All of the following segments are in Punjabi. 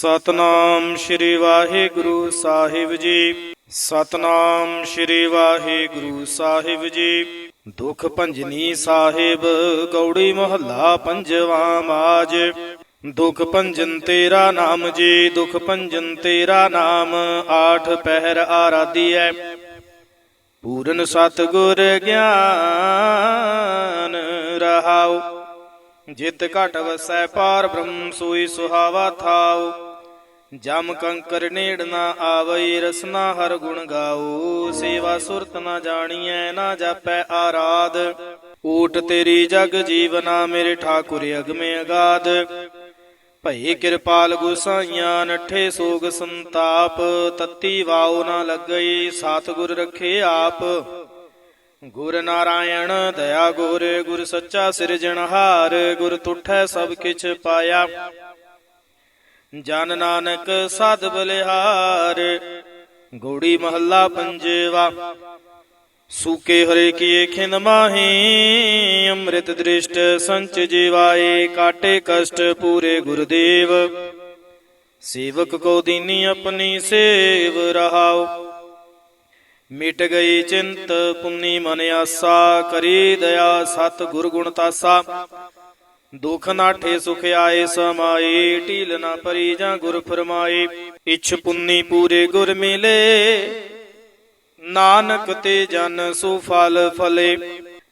ਸਤਨਾਮ ਸ਼੍ਰੀ ਵਾਹਿਗੁਰੂ ਸਾਹਿਬ ਜੀ। ਸਤਨਾਮ ਸ਼੍ਰੀ ਵਾਹਿਗੁਰੂ ਸਾਹਿਬ ਜੀ। ਦੁਖ ਭੰਜਨੀ ਸਾਹਿਬ, ਗੌੜੀ ਮਹੱਲਾ ਪੰਜਵਾਂ ਮਾਜ। ਦੁਖ ਭੰਜਨ ਤੇਰਾ ਨਾਮ ਜੀ, ਦੁਖ ਭੰਜਨ ਤੇਰਾ ਨਾਮ, ਆਠ ਪਹਿਰ ਆਰਾਧੀਐ ਪੂਰਨ ਸਤਗੁਰ ਗਿਆਨ ਰਹਾਉ। ਜਿਤ ਘਟ ਵਸੈ ਪਾਰ ਬ੍ਰਹਮ ਸੋਈ ਸੁਹਾਵਾ ਥਾਉ। ਜਮ ਕੰਕਰ ਨੇੜ ਨਾ ਆਵਈ, ਰਸਨਾ ਹਰ ਗੁਣ ਗਾਉ ਸੇਵਾ ਸੁਰਤ ਨਾ ਜਾਣੀਐ, ਨਾ ਜਾਪੈ ਆਰਾਧ। ਊਟ ਤੇਰੀ ਜਗ ਜੀਵਨਾ, ਮੇਰੇ ਠਾਕੁਰ ਅਗਮੇ ਅਗਾਧ। ਭਈ ਕਿਰਪਾਲ ਗੁਸਾਈਆਂ, ਨੱਠੇ ਸੋਗ ਸੰਤਾਪ। ਤਤੀ ਵਾਉ ਨਾ ਲੱਗਈ, ਸਤਿਗੁਰ ਰਖੇ ਆਪ। ਗੁਰ ਨਾਰਾਇਣ, ਦਇਆ ਗੁਰ ਗੁਰ ਸੱਚਾ ਸਿਰਜਣਹਾਰ। ਗੁਰ ਤੁਠੈ ਸਭ ਕਿਛ ਪਾਇਆ। ਜਨ ਨਾਨਕ ਸਦ ਬਲਿਹਾਰ, ਗੋੜੀ ਮਹੱਲਾ ਪੰਜਵਾ। ਸੂਕੇ ਹਰੇ ਕੀਏ ਖਿੰਦ ਮਾਹੀ, ਅੰਮ੍ਰਿਤ ਦ੍ਰਿਸ਼ਟ ਸੰਚ ਜੀਵਾਏ, ਕਾਟੇ ਕਸ਼ਟ ਪੂਰੇ ਗੁਰਦੇਵ। ਸੇਵਕ ਕੋ ਦੀਨੀ ਆਪਣੀ ਸੇਵ ਰਹਾਓ ਮਿਟ ਗਈ ਚਿੰਤ, ਪੁੰਨੀ ਮਨ ਆਸਾ, ਕਰੀ ਦਇਆ ਸਤ ਗੁਰ ਗੁਣ ਤਾਸਾ। ਦੁਖ ਨਾਠੇ ਸੁਖ ਆਏ ਸਮਾਈ ਢੀਲ ਨਾ ਪਰੀ ਜਾਂ ਗੁਰ ਫਰਮਾਏ। ਇਛ ਪੁੰਨੀ ਪੂਰੇ ਗੁਰ ਮਿਲੇ, ਨਾਨਕ ਤੇ ਜਨ ਸੋ ਫਲ ਫਲੇ।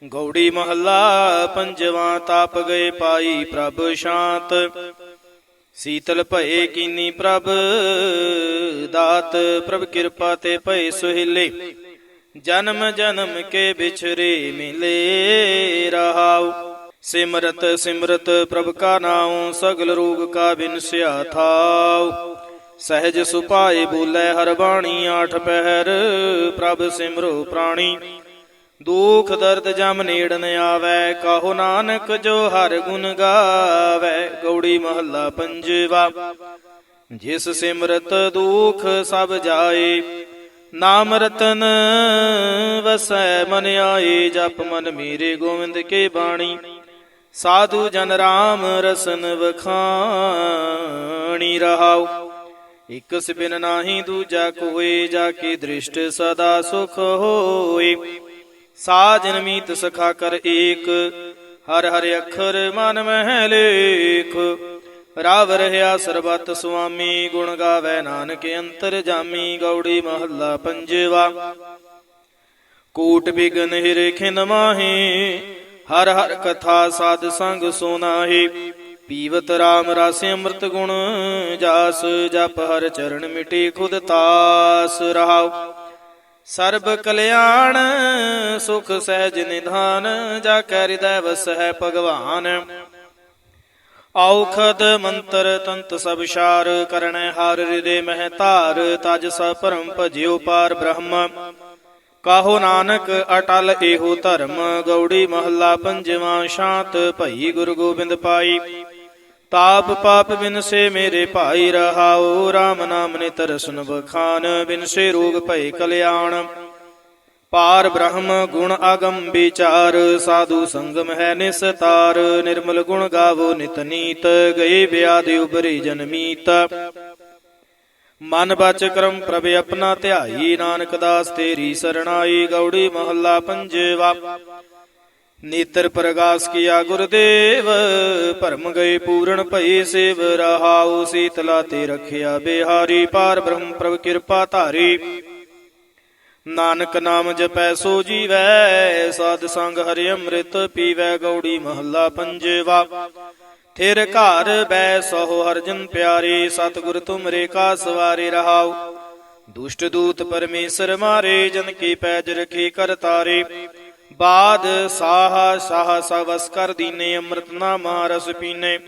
ਗੌੜੀ ਮਹੱਲਾ ਪੰਜਵਾਂ ਤਾਪ ਗਏ ਪਾਈ ਪ੍ਰਭ ਸ਼ਾਂਤ। ਸੀਤਲ ਭਏ ਕੀਨੀ ਪ੍ਰਭ ਦਾਤ, ਪ੍ਰਭ ਕਿਰਪਾ ਤੇ ਭਏ ਸੁਹਿਲੇ। ਜਨਮ ਜਨਮ ਕੇ ਵਿਛਰੇ ਮਿਲੇ ਰਹਾਉ। ਸਿਮਰਤ ਸਿਮਰਤ ਪ੍ਰਭ ਕਾ ਨਾਉ, ਸਗਲ ਰੋਗ ਕਾ ਬਿਨਸਿਆ ਥਾਉ। ਸਹਿਜ ਸੁਪਾਏ ਬੋਲੇ ਹਰ ਬਾਣੀ, ਆਠ ਪਹਿਰ ਪ੍ਰਭ ਸਿਮਰੋ ਪ੍ਰਾਣੀ। ਦੁਖ ਦਰਦ ਜਮ ਨੇੜ ਨ ਆਵੈ, ਕਾਹੋ ਨਾਨਕ ਜੋ ਹਰ ਗੁਣ ਗਾਵੈ, ਗੌੜੀ ਮਹੱਲਾ ਪੰਜਵਾ। ਜਿਸ ਸਿਮਰਤ ਦੁਖ ਸਭ ਜਾਏ, ਨਾਮ ਰਤਨ ਵਸੈ ਮਨ ਆਏ, ਜਪ ਮਨ ਮੇਰੇ ਗੋਵਿੰਦ ਕੇ ਬਾਣੀ। ਸਾਧੂ ਜਨ ਰਾਮ ਰਸਨ ਵਖਾਣੀ ਰਹਾਉ। ਇਕ ਸਿਬਿਨ ਨਾਹੀ ਦੂਜਾ ਕੋਏ, ਜਾ ਕੇ ਦ੍ਰਿਸ਼ਟ ਸਦਾ ਸੁਖ ਹੋਏ। ਸਾਜਨ ਮੀਤ ਸਖਾ ਕਰ ਏਕ, ਹਰ ਹਰ ਅੱਖਰ ਮਨ ਮਹਿ ਲੇਖ ਰਾਵ ਰਹਿਆ ਸਰਬਤ ਸੁਆਮੀ, ਗੁਣ ਗਾਵੇ ਨਾਨਕ ਅੰਤਰ ਜਾਮੀ, ਗੌੜੀ ਮਹੱਲਾ ਪੰਜਵਾ। ਕੂਟ ਬਿਗਨ ਹਿਰੇ ਖਿਨ ਮਾਹੀ ਹਰ ਹਰ ਕਥਾ ਸਾਧ ਸੰਗ ਸੋਨਾਹੀ ਪੀਵਤ RAM ਰਸ ਅੰਮ੍ਰਿਤ ਗੁਣ ਜਾਸ, ਜਪ ਹਰ ਚਰਨ ਮਿਟੀ ਖੁਦ ਤਾਸ ਰਹਾਉ। ਸਰਬ ਕਲਿਆਣ, ਸੁਖ ਸਹਿਜ ਨਿਧਾਨ, ਜਾ ਕੈ ਹਿਰਦੈ ਵਸਹਿ ਭਗਵਾਨ। ਔਖਦ ਮੰਤਰ ਤੰਤ ਸਭ ਸ਼ਾਰ ਕਰਣੈ ਹਰ ਹਿਰਦੇ ਮਹਿ ਧਾਰ, ਤਜ ਸ ਪਰਮ ਭਜਿਓ ਪਾਰ ਬ੍ਰਹਮ। ਕਾਹੋ ਨਾਨਕ ਅਟਲ ਇਹੋ ਧਰਮ, ਗੌੜੀ ਮਹੱਲਾ ਪੰਜਵਾਂ ਸ਼ਾਂਤ ਭਈ ਗੁਰੂ ਗੋਬਿੰਦ ਪਾਈ। ਤਾਪ ਪਾਪ ਬਿਨਸੇ ਮੇਰੇ ਭਾਈ ਰਹਾਓ RAM ਨਾਮ ਨੇ ਤਰਸਨ ਬਖਾਨ ਬਿਨਸੇ ਰੋਗ ਭਏ ਕਲਿਆਣ। ਪਾਰ ਬ੍ਰਹਮ ਗੁਣ ਅਗਮ ਵਿਚਾਰ, ਸਾਧੂ ਸੰਗਮ ਹੈ ਨਿਸਤਾਰ ਨਿਰਮਲ ਗੁਣ ਗਾਵੋ ਨਿਤ ਨੀਤ, ਗਏ ਵਿਆਦ ਉਬਰੇ ਜਨਮੀਤ ਮਨ ਬਚ ਕਰਮ ਪ੍ਰਭ ਆਪਣਾ ਧਿਆਈ, ਨਾਨਕ ਦਾਸ ਤੇਰੀ ਸਰਣਾਈ, ਗੌੜੀ ਮਹੱਲਾ ਪੰਜਵਾ। ਨੇਤਰ ਪ੍ਰਗਾਸ ਕੀਆ ਗੁਰਦੇਵ, ਭਰਮ ਗਏ ਪੂਰਨ ਭਈ ਸੇਵ, ਰਹਾਉ ਸੀਤਲਾ ਤੇ ਰਖਿਆ ਬਿਹਾਰੀ, ਪਾਰ ਬ੍ਰਹਮ ਪ੍ਰਭ ਕਿਰਪਾ ਧਾਰੀ। ਨਾਨਕ ਨਾਮ ਜਪੈ ਸੋ ਜੀਵੈ, ਸਾਧ ਸੰਗ ਹਰਿ ਅੰਮ੍ਰਿਤ ਪੀਵੈ, ਗੌੜੀ ਮਹੱਲਾ ਪੰਜਵਾ। ਥਿਰ ਘਰ ਬੈ ਸੋ ਹਰਜਨ ਪਿਆਰੇ, ਸਤਿਗੁਰ ਤੁਮਰੇ ਕਾ ਸਵਾਰੇ ਰਹਾਉ। ਦੁਸ਼ਟ ਦੂਤ ਪਰਮੇਸ਼ਰ ਮਾਰੇ, ਜਨ ਕੀ ਪੈਜ ਰਖੀ ਕਰ ਤਾਰੇ। ਬਾਦ ਸਾਹ ਸਾਹ ਸਵਸ ਕਰ ਦੀਨੇ, ਅੰਮ੍ਰਿਤ ਨਾਮਾ ਰਸ ਪੀਨੇ।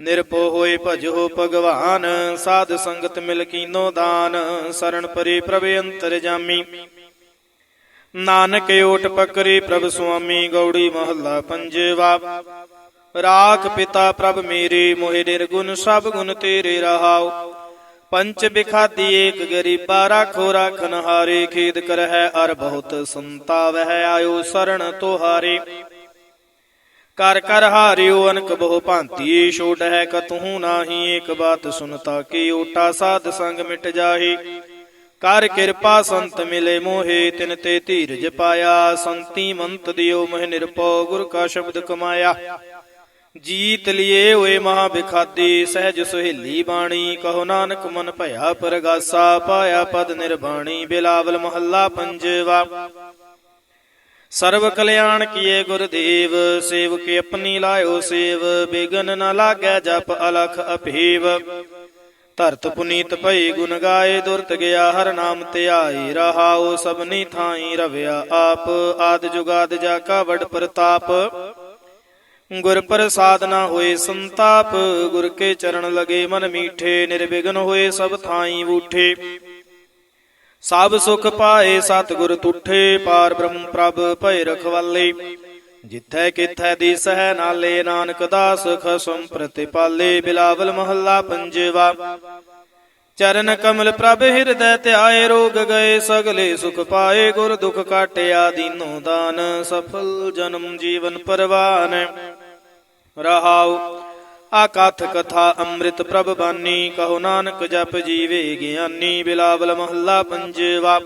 ਨਿਰਪੋ ਹੋਏ ਭਜੋ ਭਗਵਾਨ, ਸਾਧ ਸੰਗਤ ਮਿਲ ਕੀਨੋ ਦਾਨ ਸਰਣ ਪਰੇ ਪ੍ਰਭ ਅੰਤਰ ਜਾਮੀ। ਨਾਨਕ ਓਟ ਪਕਰੇ ਪ੍ਰਭ ਸੁਆਮੀ, ਗੌੜੀ ਮਹੱਲਾ ਪੰਜਵਾ। ਰਾਖ ਪਿਤਾ ਪ੍ਰਭ ਮੇਰੇ, ਮੋਹਿ ਨਿਰਗੁਣ ਸਭ ਗੁਣ ਤੇਰੇ ਰਹਾਉ। ਪੰਚ ਬਿਖਾਦੀ ਏਕ ਗਰੀਬਾ ਰਾਖੋ, ਰਾਖਨ ਹਾਰੇ, ਖੇਦ ਕਰਹਿ ਅਰ ਬਹੁਤ ਸੰਤਾ ਹੈ ਆਇਓ ਸਰਣ ਤੁਹਾਰੇ। ਕਰ ਕਰ ਹਾਰਿਓ ਅਨਕ ਬਹੁ ਭਾਂਤੀ ਛੋਟ ਹੈ ਕਤਹੂ ਨਾਹੀ, ਏਕ ਬਾਤ ਸੁਨਤਾ ਕੀ ਓਟਾ ਸਾਧ ਸੰਗ ਮਿਟ ਜਾਹੀ। ਕਰ ਕਿਰਪਾ ਸੰਤ ਮਿਲੇ ਮੋਹੇ, ਤਿਨ ਤੇ ਧੀਰਜ ਪਾਇਆ, ਸੰਤੀ ਮੰਤ ਦਿਓ ਮਹਿ ਨਿਰਪਉ ਗੁਰ ਕਾ ਸ਼ਬਦ ਕਮਾਇਆ। ਜੀਤ ਲਿਏ ਹੋਏ ਮਹਾ ਬਿਖਾਦੀ ਸਹਿਜ ਸੁਹੇਲੀ ਬਾਣੀ, ਕਹੋ ਨਾਨਕ ਮਨ ਭਇਆ ਪਰਗਾਸਾ, ਪਾਇਆ ਪਦ ਨਿਰਬਾਣੀ, ਬਿਲਾਵਲ ਮਹੱਲਾ ਪੰਜਵਾ। ਸਰਬ ਕਲਿਆਣ ਕੀਏ ਗੁਰਦੇਵ, ਸੇਵਕ ਆਪਣੀ ਲਾਇਓ ਸੇਵ, ਬੇਗਨ ਨ ਲਾਗੈ ਜਪ ਅਲਖ ਅਭੇਵ ਧਰਤ ਪੁਨੀਤ ਭਈ ਗੁਣ ਗਾਏ, ਦੁਰਤ ਗਿਆ ਹਰ ਨਾਮ ਧਿਆਈ ਰਹਾਉ ਸਭਨੀ ਥਾਈ ਰਵਿਆ ਆਪ, ਆਦ ਜੁਗਾਦ ਜਾ ਕਾ ਵਡ ਪ੍ਰਤਾਪ। ਗੁਰ ਪ੍ਰਸਾਦ ਨਾ ਹੋਏ ਸੰਤਾਪ, ਗੁਰ ਕੇ ਚਰਨ ਲਗੇ ਮਨ ਮੀਠੇ, ਨਿਰਵਿਘਨ ਹੋਏ ਸਭ ਥਾਈ ਬੂਠੇ। ਸਭ ਸੁਖ ਪਾਏ ਸਤਿਗੁਰ ਤੁਠੇ, ਪਾਰ ਬ੍ਰਹਮ ਪ੍ਰਭ ਭੈ ਰਖਵਾਲੇ। ਜਿੱਥੈ ਕਿਥੈ ਦੀਸਹਿ ਨਾਲੇ ਨਾਨਕ ਦਾਸ ਖਸਮ ਪ੍ਰਤਿਪਾਲੇ, ਬਿਲਾਵਲ ਮਹੱਲਾ ਪੰਜਵਾ। ਚਰਨ ਕਮਲ ਪ੍ਰਭ ਹਿਰਦੈ ਧਿਆਏ, ਰੋਗ ਗਏ ਸਗਲੇ ਸੁਖ ਪਾਏ, ਗੁਰ ਦੁਖ ਕਾਟਿਆ, ਦੀਨੋ ਦਾਨ ਸਫਲ ਜਨਮ ਜੀਵਨ ਪਰਵਾਨ। ਰਹਾਉ। ਆਕਥ ਕਥਾ ਅੰਮ੍ਰਿਤ ਪ੍ਰਭ ਬਾਨੀ, ਕਹੋ ਨਾਨਕ ਜਪ ਜੀਵੇ ਗਿਆਨੀ, ਬਿਲਾਵਲ ਮਹੱਲਾ ਪੰਜਵਾ।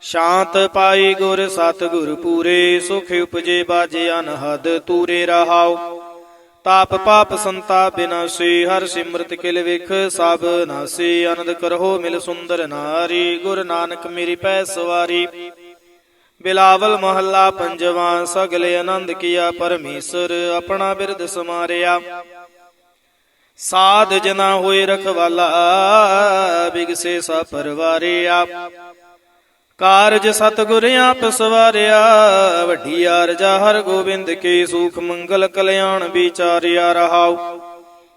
ਸ਼ਾਂਤ ਪਾਈ ਗੁਰ ਸਤਿਗੁਰ ਪੂਰੇ, ਸੁਖ ਉਪਜੇ ਬਾਜੇ ਅਨਹਦ ਤੂਰੇ ਰਹਾਉ। ਤਾਪ ਪਾਪ ਸੰਤਾ ਬਿਨਾਸੀ ਹਰ ਸਿਮਰਤ ਕਿਲ ਵਿਖ, ਸਭ ਨਾਸੀ, ਆਨੰਦ ਕਰੋ ਮਿਲ ਸੁੰਦਰ ਨਾਰੀ, ਗੁਰ ਨਾਨਕ ਮੇਰੀ ਪੈ ਸਵਾਰੀ। ਬਿਲਾਵਲ ਮਹੱਲਾ ਪੰਜਵਾਂ, ਸਗਲੇ ਆਨੰਦ ਕੀਆ ਪਰਮੇਸ਼ਰ, ਆਪਣਾ ਬਿਰਦ ਸਮਾਰਿਆ। ਸਾਧ ਜਨਾ ਹੋਏ ਰਖਵਾਲਾ ਬਿਗਸੇ ਸਾ ਪਰਵਾਰਿਆ। ਕਾਰਜ ਸਤਿਗੁਰ ਆਪ ਸਵਾਰਿਆ, ਵੱਡੀ ਅਰਜਾ ਹਰ ਗੋਬਿੰਦ ਕੇ ਸੂਖ ਮੰਗਲ ਕਲਿਆਣ ਵਿਚਾਰਿਆ ਰਹਾਉ।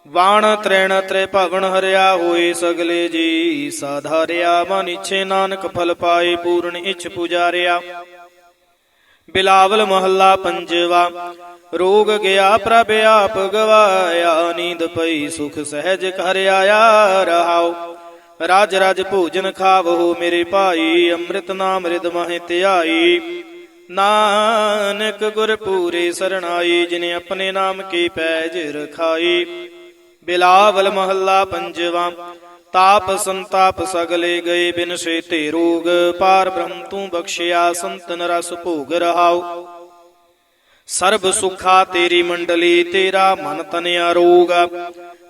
ਵਾਣ ਤ੍ਰੈਣ ਤ੍ਰੇ ਭਵਨ ਹਰਿਆ ਹੋਏ, ਸਗਲੇ ਜੀ ਸਾਧਾਰਿਆ। ਮਨ ਇਛੇ ਨਾਨਕ ਫਲ ਪਾਏ, ਪੂਰਨ ਇਛ ਪੁਜਾਰਿਆ। ਬਿਲਾਵਲ ਮਹੱਲਾ ਪੰਜਵਾ, ਰੋਗ ਗਿਆ ਪ੍ਰਭ ਆਪ ਗਵਾਇਆ, ਨੀਂਦ ਪਈ ਸੁਖ ਸਹਿਜ ਘਰ ਆਇਆ ਰਹਾਉ। ਰਾਜ ਰਾਜ ਭੋਜਨ ਖਾਵੋ ਮੇਰੇ ਭਾਈ, ਅੰਮ੍ਰਿਤ ਨਾਮ ਰਿਦ ਮਹਿ ਧਿਆਈ। ਨਾਨਕ ਗੁਰ ਪੂਰੇ ਸਰਣਾਈ, ਜਿਨੇ ਆਪਣੇ ਨਾਮ ਕੀ ਪੈਜ ਰਖਾਈ। ਬਿਲਾਵਲ ਮਹੱਲਾ ਪੰਜਵਾ ਤਾਪ ਸੰਤਾਪ ਸਗਲੇ ਗਏ ਬਿਨ ਸੇ ਤੇ ਰੋਗ, ਪਾਰ ਬ੍ਰਹਮ ਤੂੰ ਬਖਸ਼ਿਆ, ਸੰਤਨ ਰਸ ਭੋਗ ਰਹਾਉ। ਸਰਬ ਸੁਖਾ ਤੇਰੀ ਮੰਡਲੀ, ਤੇਰਾ ਮਨ ਤਨ ਆਰੋਗ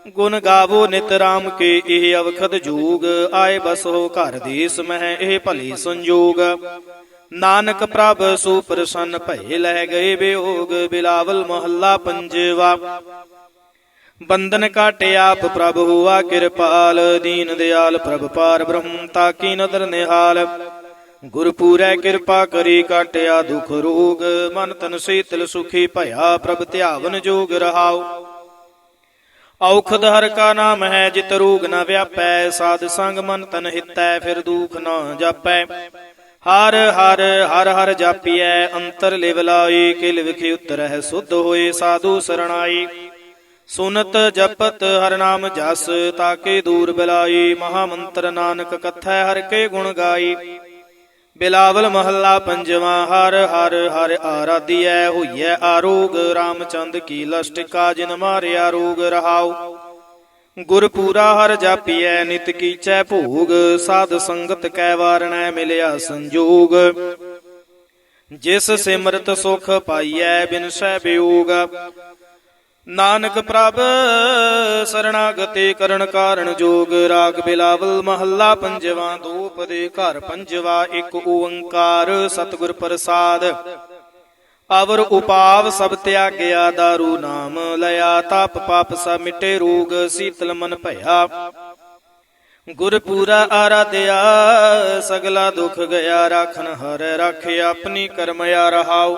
ਗੁਣ ਗਾਵੋ ਨਿਤ ਰਾਮ ਕੇ ਇਹ ਅਵਖਦ ਜੂਗ। ਆਏ ਬਸੋ ਘਰ ਦੇਸ ਮਹਿ ਇਹ ਭਲੀ ਸੰਜੋਗ। ਨਾਨਕ ਪ੍ਰਭ ਸੋ ਪ੍ਰਸੰਨ ਭਏ ਲੈ ਗਏ ਬਿਯੋਗ, ਬਿਲਾਵਲ ਮਹੱਲਾ ਪੰਜਵਾ। ਬੰਧਨ ਕਾਟੇ ਆਪ ਪ੍ਰਭ ਹੁਆ ਕਿਰਪਾਲ, ਦੀਨ ਦਿਆਲ ਪ੍ਰਭ ਪਾਰ ਬ੍ਰਹਮ ਤਾਕੀ ਨਦਰ ਨਿਹਾਲ। ਗੁਰਪੂਰੈ ਕਿਰਪਾ ਕਰੀ ਕਾਟਿਆ ਦੁਖ ਰੋਗ, ਮਨ ਤਨ ਸੀਤਲ ਸੁਖੀ ਭਇਆ ਪ੍ਰਭ ਧਿਆਵਨ ਜੋਗ ਰਹਾਉ। ਔਖਦ ਹਰ ਕਾ ਨਾਮ ਹੈ, ਜਿਤ ਰੋਗ ਨ ਵਿਆਪੈ, ਸਾਧ ਸੰਗ ਮਨ ਤਨ ਹਿਤੈ, ਫਿਰ ਦੁਖ ਨਾ ਜਾਪੈ। ਹਰ ਹਰ ਹਰ ਹਰ ਜਾਪੀਐ, ਅੰਤਰ ਲਿਵ ਲਾਈ, ਕਿਲ ਵਿਖੇ ਉਤਰਹਿ, ਸੁਧ ਹੋਏ ਸਾਧੂ ਸਰਣਾਈ। ਸੁਨਤ ਜਪਤ ਹਰ ਨਾਮ ਜਸ, ਤਾਕੇ ਦੂਰ ਬਿਲਾਈ ਮਹਾ ਮੰਤਰ ਨਾਨਕ ਕਥੈ ਹਰ ਕੇ ਗੁਣ ਗਾਈ। ਬਿਲਾਵਲ ਮਹੱਲਾ ਪੰਜਵਾ, ਹਰ ਹਰ ਹਰ ਆਰਾਧਿਐ, ਹੋਈਐ ਆਰੋਗ, ਰਾਮਚੰਦ ਕੀ ਲਸ਼ਟਿਕਾ ਜਿਨ ਮਾਰਿਆ ਰੋਗ ਰਹਾਉ। ਗੁਰ ਪੂਰਾ ਹਰ ਜਾਪੀਐ, ਨਿਤ ਕੀਚੈ ਭੋਗ, ਸਾਧ ਸੰਗਤ ਕੈ ਵਾਰਣੈ ਮਿਲਿਆ ਸੰਜੋਗ। ਜਿਸ ਸਿਮਰਤ ਸੁਖ ਪਾਈਐ, ਬਿਨ ਬਿਨਸੈ ਬਿਯੋਗ ਨਾਨਕ ਪ੍ਰਭ, ਸਰਣਾਗਤੇ ਕਰਨ ਕਾਰਣ ਜੋਗ ਰਾਗ ਬਿਲਾਵਲ ਮਹੱਲਾ ਪੰਜਵਾ ਦੂਪ ਦੇ ਘਰ ਪੰਜਵਾ ਇੱਕ ਓੰਕਾਰ ਸਤਿਗੁਰ ਪ੍ਰਸਾਦ। ਅਵਰ ਉਪਾਵ ਸਭ ਤਿਆਗਿਆ ਦਾਰੂ ਨਾਮ ਲਿਆ, ਤਪ ਪਾਪ ਸਭ ਮਿਟੇ ਰੋਗ ਸੀਤਲ ਮਨ ਭਇਆ। ਗੁਰ ਪੂਰਾ ਆਰਾਧਿਆ, ਸਗਲਾ ਦੁਖ ਗਿਆ ਰਾਖਨ ਹਰ ਰਾਖੇ ਆਪਣੀ ਕਰਮਿਆ ਰਹਾਉ।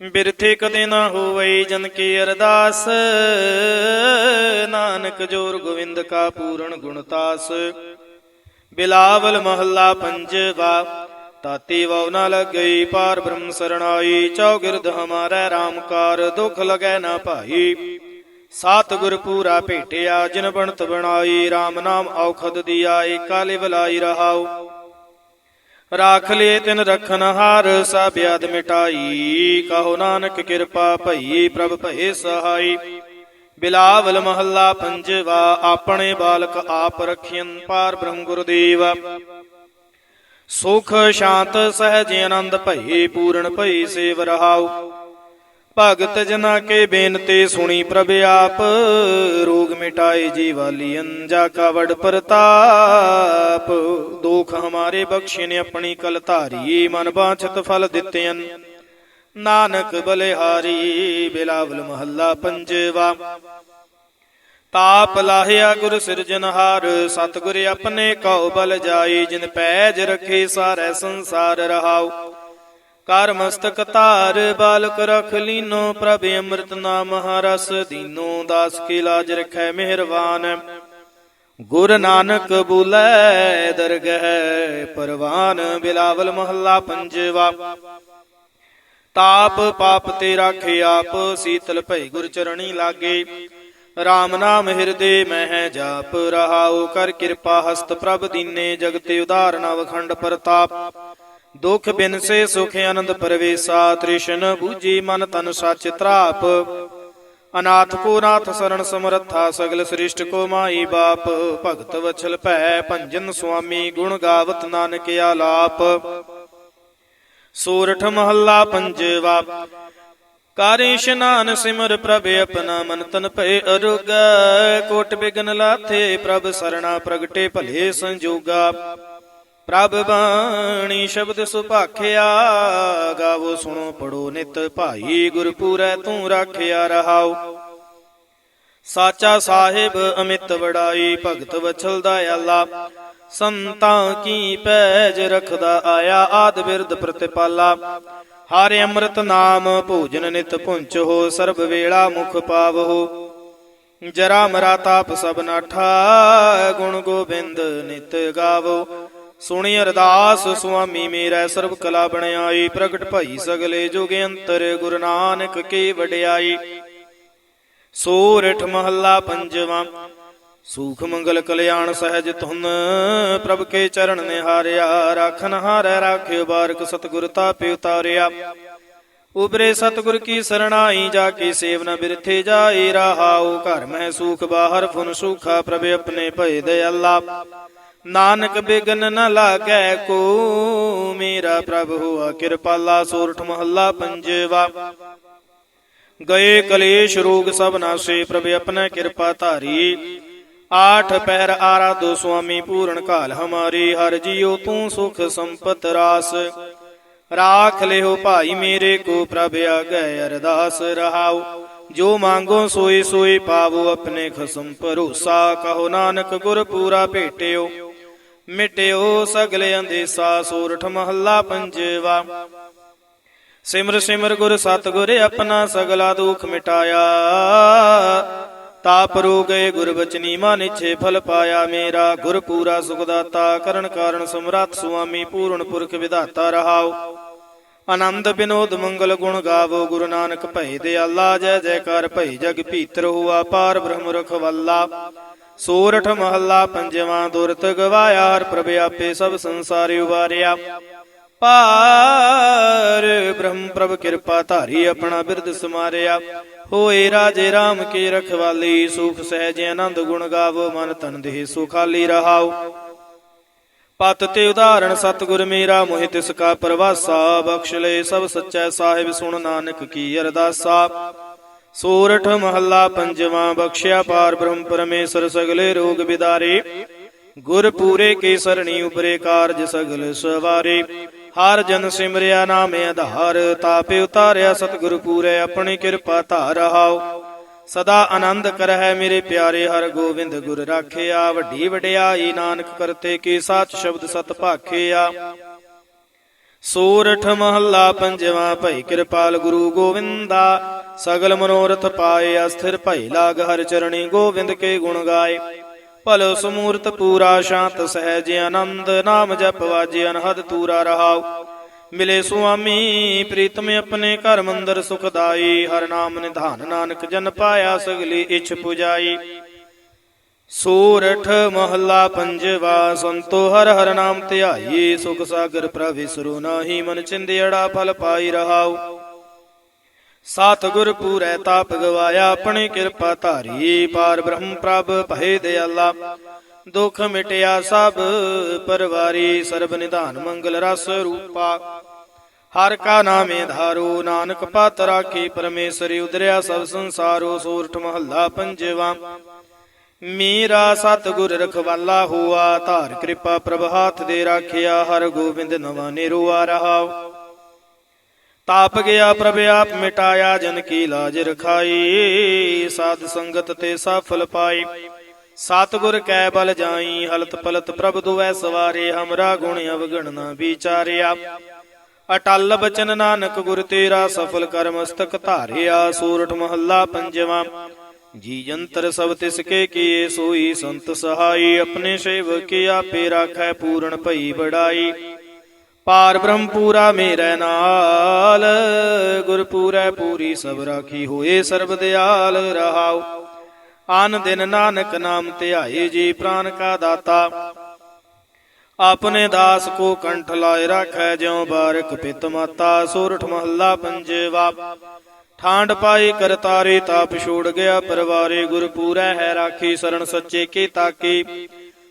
ਬਿਰਥੇ ਕਦੇ ਨਾ ਹੋਵਈ ਜਨ ਕੀ ਅਰਦਾਸ। ਨਾਨਕ ਜੋਰ ਗੋਵਿੰਦ ਕਾ ਪੂਰਨ ਗੁਣਤਾਸ ਬਿਲਾਵਲ ਮਹੱਲਾ ਪੰਜਵਾ, ਤਾਤੀ ਵਉ ਨ ਲੱਗਈ ਪਾਰ ਬ੍ਰਹਮ ਸਰਣਾਈ ਚੌਗਿਰਦ ਹਮਾਰੇ RAM ਕਾਰ, ਦੁਖ ਲਗੈ ਨਾ ਭਾਈ। ਸਾਤ ਗੁਰ ਪੂਰਾ ਭੇਟਿਆ, ਜਿਨ ਬਣਤ ਬਣਾਈ RAM ਨਾਮ ਔਖਦ ਦੀਆ ਏਕਾ ਲਿਵਲਾਈ ਰਹਾਉ। ਰਾਖ ਲੇ ਤਿਨ ਰਖਨ ਹਾਰ ਸਭ ਆਦ ਮਿਟਾਈ। ਕਹੋ ਨਾਨਕ ਕਿਰਪਾ ਭਈ, ਪ੍ਰਭ ਭਏ ਸਹਾਈ। ਬਿਲਾਵਲ ਮਹੱਲਾ ਪੰਜਵਾ, ਆਪਣੇ ਬਾਲਕ ਆਪ ਰਖਿਅਨ ਪਾਰ ਬ੍ਰਹਮ ਗੁਰਦੇਵ। ਸੁਖ, ਸ਼ਾਂਤ, ਸਹਿਜ, ਆਨੰਦ ਭਈ, ਪੂਰਨ ਭਈ, ਸੇਵ ਰਹਾਉ। ਭਗਤ ਜਨਾ ਕੇ ਬੇਨਤੀ ਸੁਣੀ ਪ੍ਰਭ ਆਪ। ਰੋਗ ਮਿਟਾਏ ਜੀਵਾਲੀ ਅੰਜਾ ਕਾ ਵਡ ਪ੍ਰਤਾਪ। ਦੁਖ ਹਮਾਰੇ ਬਖਸ਼ੇ ਨੇ ਆਪਣੀ ਕਲ ਧਾਰੀ, ਮਨ ਬਾਛਤ ਫਲ ਦਿੱਤੇਨ ਨਾਨਕ ਬਲਿਹਾਰੀ, ਬਿਲਾਵਲ ਮਹੱਲਾ ਪੰਜਵਾ। ਤਾਪ ਲਾਹਿਆ ਗੁਰ ਸਿਰਜਨਹਾਰ ਸਤਿਗੁਰ ਆਪਣੇ ਕਉ ਬਲ ਜਾਈ ਜਿਨ ਪੈਜ ਰਖੇ ਸਾਰੇ ਸੰਸਾਰ ਰਹਾਉ। ਕਰ ਮਸਤਕ ਧਾਰ, ਬਾਲਕ ਰਖ ਲੀਨੋ, ਪ੍ਰਭ ਅੰਮ੍ਰਿਤ ਨਾਮ ਹਰਸ ਦੀਨੋ, ਦਾਸ ਕੀ ਲਾਜ ਰਖੈ ਮਿਹਰਬਾਨ। ਗੁਰ ਨਾਨਕ ਬੁਲੇ, ਦਰਗਹਿ ਪਰਵਾਨ, ਬਿਲਾਵਲ ਮਹੱਲਾ ਪੰਜਵਾ। ਤਾਪ ਪਾਪ ਤੇ ਰਾਖੇ ਆਪ, ਸੀਤਲ ਭਈ ਗੁਰ ਚਰਣੀ ਲਾਗੇ। RAM ਨਾਮ ਹਿਰਦੇ ਮਹਿ ਜਾਪ, ਰਹਾਉ ਕਰ ਕਿਰਪਾ ਹਸਤ ਪ੍ਰਭ ਦੀਨੇ, ਜਗਤੇ ਉਧਾਰਨ ਵਖੰਡ ਪ੍ਰਤਾਪ। ਦੁਖ ਬਿਨ ਸੇ ਸੁਖ ਆਨੰਦ ਪਰਵੇਸਾ ਤ੍ਰਿਸ਼ਨ ਬੂਜੀ ਮਨ ਤਨ ਸੱਚ ਤਰਾਪ। ਅਨਾਥ ਕੋ ਨਾਥ ਸਰਣ ਸਮਰੱਥਾ, ਸਗਲ ਸ੍ਰਿਸ਼ਟ ਕੋ ਮਾਈ ਬਾਪ। ਭਗਤ ਵਛਲ ਭੈ ਭੰਜਨ ਸੁਆਮੀ, ਗੁਣ ਗਾਵਤ ਨਾਨਕ ਆਲਾਪ। ਸੂਰਠ ਮਹੱਲਾ ਪੰਜਵਾ, ਕਰ ਇਸ਼ਨਾਨ ਸਿਮਰ ਪ੍ਰਭ ਆਪਣਾ, ਮਨ ਤਨ ਭਏ ਅਰੁਗ। ਕੋਟ ਬਿਗਨ ਲਾਥੇ ਪ੍ਰਭ ਸਰਣਾ, ਪ੍ਰਗਟੇ ਭਲੇ ਸੰਜੋਗਾ। ਪ੍ਰਭ ਬਾਣੀ ਸ਼ਬਦ ਸੁਭਾਖਿਆ ਗਾਵੋ ਸੁਣੋ ਪੜੋ ਨਿਤ ਭਾਈ, ਗੁਰਪੂਰੈ ਤੂੰ ਰਾਖਿਆ ਰਹਾਉ। ਸਾਚਾ ਸਾਹਿਬ ਅਮਿਤ ਵਡਾਈ, ਭਗਤ ਵਛਲ ਦਇਆਲਾ ਸੰਤਾਂ ਕੀ ਪੈਜ ਰਖਦਾ ਆਇਆ, ਆਦ ਬਿਰਦ ਪ੍ਰਤਿਪਾਲਾ। ਹਰਿ ਅੰਮ੍ਰਿਤ ਨਾਮ ਭੋਜਨ ਨਿਤ ਪੁੰਚ ਹੋ, ਸਰਬ ਵੇਲਾ ਮੁਖ ਪਾਵਹੋ ਜਰਾ ਮਰਾ ਤਾਪ ਸਭ ਨਾਠਾ, ਗੁਣ ਗੋਬਿੰਦ ਨਿਤ ਗਾਵੋ। ਸੁਣੀ ਅਰਦਾਸ, ਸੁਆਮੀ ਮੇਰਾ ਸਰਬ ਕਲਾ ਬਣਾਈ, ਪ੍ਰਗਟ ਭਾਈ ਸਗਲੇ ਜੁਗ ਅੰਤਰ ਗੁਰੂ ਨਾਨਕ ਕੀ ਵਡਿਆਈ। ਸੂਰਠ ਮਹੱਲਾ ਪੰਜਵਾ, ਸੂਖ ਮੰਗਲ ਕਲਿਆਣ ਸਹਿਜ ਧੁਨ, ਪ੍ਰਭ ਕੇ ਚਰਨ ਨਿਹਾਰਿਆ ਰਾਖਨ ਹਾਰੈ ਰਾਖਿਓ ਬਾਰਕ ਸਤਿਗੁਰ ਤਾਪੇ ਉਤਾਰਿਆ। ਉਬਰੇ ਸਤਿਗੁਰ ਕੀ ਸਰਣਾਈ, ਜਾ ਕੇ ਸੇਵਨਾ ਬਿਰਥੇ ਜਾਏ ਰਹਾਉ ਘਰ ਮਹਿ ਸੂਖ, ਬਾਹਰ ਫੁਨ ਸੂਖਾ, ਪ੍ਰਭ ਆਪਣੇ ਭਏ ਅੱਲਾ ਨਾਨਕ ਬਿਗਨ ਨ ਲਾਗੈ ਕੋ। ਮੇਰਾ ਪ੍ਰਭ ਹੁਆ, ਕਿਰਪਾਲਾ ਸੂਰਠ ਮਹੱਲਾ ਪੰਜਵਾ। ਗਏ ਕਲੇਸ਼ ਰੋਗ ਸਭ ਨਾਸੇ, ਪ੍ਰਭ ਆਪਣਾ ਕਿਰਪਾ ਧਾਰੀ। ਆਠ ਪਹਿਰ ਆਰਾਧੋ ਸੁਆਮੀ, ਪੂਰਨ ਕਾਲ ਹਮਾਰੀ, ਹਰ ਜੀਉ ਤੂੰ ਸੁਖ ਸੰਪਤ ਰਾਸ। ਰਾਖ ਲਿਓ ਭਾਈ ਮੇਰੇ ਕੋ, ਪ੍ਰਭ ਆਗੈ ਅਰਦਾਸ ਰਹਾਓ ਜੋ ਮੰਗੋ ਸੋਈ ਸੋਈ ਪਾਵੋ, ਆਪਣੇ ਖਸਮ ਭਰੋਸਾ। ਕਹੋ ਨਾਨਕ ਗੁਰ ਪੂਰਾ ਭੇਟਿਓ। ਮਿਟਿਓ ਸਗਲੇ ਅੰਦੇਸਾ ਸੂਰਠ ਮਹੱਲਾ ਪੰਜਵਾ। ਸਿਮਰ ਸਿਮਰ ਗੁਰ ਸਤਿਗੁਰ ਆਪਣਾ ਸਗਲਾ ਦੁਖ ਮਿਟਾਇਆ। ਤਾਪ ਰੂ ਗਏ ਗੁਰ ਬਚਨੀ ਮਨ ਇਛੇ ਫਲ ਪਾਇਆ ਮੇਰਾ। ਗੁਰ ਪੂਰਾ ਸੁਖ ਦਾਤਾ ਕਰਨ ਕਾਰਨ ਸਮਰੱਥ ਸੁਆਮੀ ਪੂਰਨ ਪੁਰਖ ਵਿਧਾਤਾ ਰਹਾਓ ਆਨੰਦ ਬਿਨੋਦ ਮੰਗਲ ਗੁਣ ਗਾਵੋ ਗੁਰੂ ਨਾਨਕ ਭਈ ਦਿਆਲਾ। ਜੈ ਜੈਕਾਰ ਭਈ ਜਗ ਭੀਤਰ ਹੁਆ ਪਾਰ ਬ੍ਰਹਮ ਰਖਵਾਲਾ। ਸੂਰਠ ਮਹੱਲਾ ਪੰਜਵਾਂ ਦੁਰਤ ਗਵਾਇਆ ਹਰ ਪ੍ਰਭ ਆਪੇ ਸਭ ਸੰਸਾਰ ਉਬਾਰਿਆ। ਪਾਰ ਬ੍ਰਹਮ ਪ੍ਰਭ ਕਿਰਪਾ ਧਾਰੀ ਆਪਣਾ ਬਿਰਦ ਸਮਾਰਿਆ। ਹੋਏ ਰਾਜੇ RAM ਕੀ ਰਖਵਾਲੀ, ਸੁਖ ਸਹਿਜ ਆਨੰਦ ਗੁਣ ਗਾਵੋ, ਮਨ ਤਨ ਦੇਹ ਸੁਖਾਲੀ ਰਹਾਓ। ਪਤ ਤੇ ਉਦਾਹਰਣ, ਸਤਿਗੁਰ ਮੇਰਾ, ਮੋਹਿ ਤਿਸ ਕਾ ਪ੍ਰਵਾਸਾ, ਬਖਸ਼ ਲੈ ਸਭ ਸੱਚਾ ਸਾਹਿਬ, ਸੁਣ ਨਾਨਕ ਕੀ ਅਰਦਾਸਾ। ਸੋਰਠ ਮਹੱਲਾ ਪੰਜਵਾਂ ਬਖਸ਼ਿਆ ਪਾਰ ਬ੍ਰਹਮ ਪਰਮੇਸ਼ਰ ਸਗਲੇ ਰੋਗ ਬਿਦਾਰੇ। ਗੁਰ ਪੂਰੇ ਕੇ ਸਰਣੀ ਉਪਰੇ ਕਾਰਜ ਸਗਲ ਸਵਾਰੇ। ਹਰ ਜਨ ਸਿਮਰਿਆ ਨਾਮ ਆਧਾਰ, ਤਾਪੇ ਉਤਾਰਿਆ ਸਤਿਗੁਰ ਪੂਰੇ, ਆਪਣੀ ਕਿਰਪਾ ਧਾਰ ਸਦਾ ਆਨੰਦ ਕਰਹਿ ਮੇਰੇ ਪਿਆਰੇ, ਹਰ ਗੋਬਿੰਦ ਗੁਰ ਰਾਖਿਆ। ਵੱਡੀ ਵਡਿਆਈ ਨਾਨਕ ਕਰਤੇ ਕੀ ਸਾਚ ਸ਼ਬਦ ਸਤ ਭਾਖਿਆ। ਸੋਰਠ ਮਹੱਲਾ ਪੰਜਵਾ, ਭਈ ਕਿਰਪਾਲ ਗੁਰੂ ਗੋਵਿੰਦਾ। ਸਗਲ ਮਨੋਰਥ ਪਾਏ, ਅਸਥਿਰ ਭਈ ਲਾਗ ਹਰ ਚਰਣੀ ਗੋਵਿੰਦ ਕੇ ਗੁਣ ਗਾਏ। ਭਲੋ ਸਮੂਰਤ ਪੂਰਾ ਸ਼ਾਂਤ ਸਹਿਜ ਆਨੰਦ, ਨਾਮ ਜਪ ਵਾਜੇ ਅਨਹਦ ਤੂਰਾ ਰਹਾਉ। ਮਿਲੇ ਸੁਆਮੀ, ਪ੍ਰੀਤਮ ਆਪਣੇ ਘਰ ਮੰਦਰ ਸੁਖਦਾਈ ਹਰ ਨਾਮ ਨਿਧਾਨ ਨਾਨਕ ਜਨ ਪਾਇਆ, ਸਗਲੀ ਇਛ ਪੁਜਾਈ। ਸੂਰਠ ਮਹੱਲਾ ਪੰਜਵਾ, ਸੰਤੋ ਹਰ ਹਰ ਨਾਮ ਧਿਆਈ। ਸੁਖ ਸਾਗਰ ਪ੍ਰਵਿਸਰੂ, ਨਾਹੀ ਮਨ ਚਿੰਦਿਆੜਾ, ਫਲ ਪਾਈ ਰਹਾਉ। ਸਤਿਗੁਰ ਪੂਰੈ ਤਾਪ ਗਵਾਇਆ, ਆਪਣੀ ਕਿਰਪਾ ਧਾਰੀ, ਪਾਰ ਬ੍ਰਹਮ ਪ੍ਰਭ, ਭਏ ਦਿਆਲਾ। ਦੁਖ ਮਿਟਿਆ ਸਭ, ਪਰਵਾਰੀ, ਸਰਬ ਨਿਧਾਨ ਮੰਗਲ ਰਸ ਰੂਪਾ। ਹਰ ਕਾ ਨਾਮੇ ਧਾਰੋ, ਨਾਨਕ ਪਤ ਰਾਖੀ ਪਰਮੇਸਰੀ ਉਦਰਿਆ ਸਭ ਸੰਸਾਰੋ, ਸੂਰਠ ਮਹੱਲਾ ਪੰਜਵਾ। ਮੀਰਾ ਸਤਿਗੁਰ ਰਖਵਾਲਾ ਹੁਆ, ਧਾਰ ਕਿਰਪਾ ਪ੍ਰਭ, ਹਾਥ ਦੇ ਰਾਖਿਆ, ਹਰ ਗੋਬਿੰਦ ਨਵਾ ਨਿਰੂਆ ਰਹਾਉ। ਤਾਪ ਗਿਆ ਪ੍ਰਭ ਆਪ ਮਿਟਾਇਆ ਜਨ ਕੀ ਲਾਜ ਰਖਾਈ, ਸਾਧ ਸੰਗਤ ਤੇ ਸਫਲ ਪਾਈ। ਸਤਿਗੁਰ ਕੈ ਬਲ ਜਾਈ, ਹਲਤ ਪਲਤ ਪ੍ਰਭ ਦੁਐ ਸਵਾਰੇ, ਹਮਰਾ ਗੁਣ ਅਵਗਣ ਨਾ ਵਿਚਾਰਿਆ। ਅਟਲ ਬਚਨ ਨਾਨਕ ਗੁਰ ਤੇਰਾ ਸਫਲ ਕਰ ਮਸਤਕ ਧਾਰਿਆ, ਸੂਰਠ ਮਹੱਲਾ ਪੰਜਵਾਂ। ਜੀ ਜੰਤਰ ਸਭ ਤਿਸ ਕੇ ਕੀਏ, ਸੋਈ ਸੰਤ ਸਹਾਈ, ਆਪਣੇ ਸੇਵਕ ਆਪੇ ਰਾਖੈ, ਪੂਰਨ ਭਈ ਬੜਾਈ ਪਾਰ ਬ੍ਰਹਮ ਪੂਰਾ ਮੇਰੇ ਨਾਲ। ਗੁਰ ਪੂਰੈ ਪੂਰੀ ਸਭ ਰਾਖੀ ਹੋਏ ਸਰਬ ਦਿਆਲ ਰਹਾਉ। ਆਨ ਦਿਨ ਨਾਨਕ ਨਾਮ ਧਿਆਏ ਜੀ ਪ੍ਰਾਨ ਕਾ ਦਾਤਾ। ਆਪਣੇ ਦਾਸ ਕੋ ਕੰਠ ਲਾਇ ਰੱਖੈ ਜਿਉ ਬਾਰਕ ਪਿਤ ਮਾਤਾ, ਸੋਰਠ ਮਹੱਲਾ ਪੰਜਵਾ। ਠਾਂਡ ਪਾਈ ਕਰਤਾਰੇ ਤਾਪ ਛੋੜ ਗਿਆ ਪਰਵਾਰੇ। ਗੁਰਪੂਰੈ ਹੈ ਰਾਖੀ ਸਰਣ ਸੱਚੇ ਕੀ ਤਾਕੀ।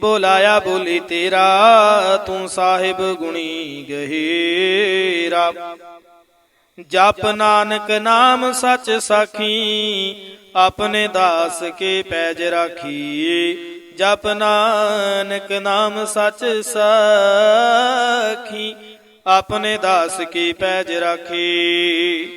ਬੋਲਾਇਆ ਬੋਲੀ ਤੇਰਾ, ਤੂੰ ਸਾਹਿਬ ਗੁਣੀ ਗਹੀਰਾ। ਜਪ ਨਾਨਕ ਨਾਮ ਸੱਚ ਸਾਖੀ, ਆਪਣੇ ਦਾਸ ਕੇ ਪੈਜ ਰਾਖੀ। ਜਪ ਨਾਨਕ ਨਾਮ ਸੱਚ ਸਾਖੀ, ਆਪਣੇ ਦਾਸ ਕੀ ਪੈਜ ਰਾਖੀ।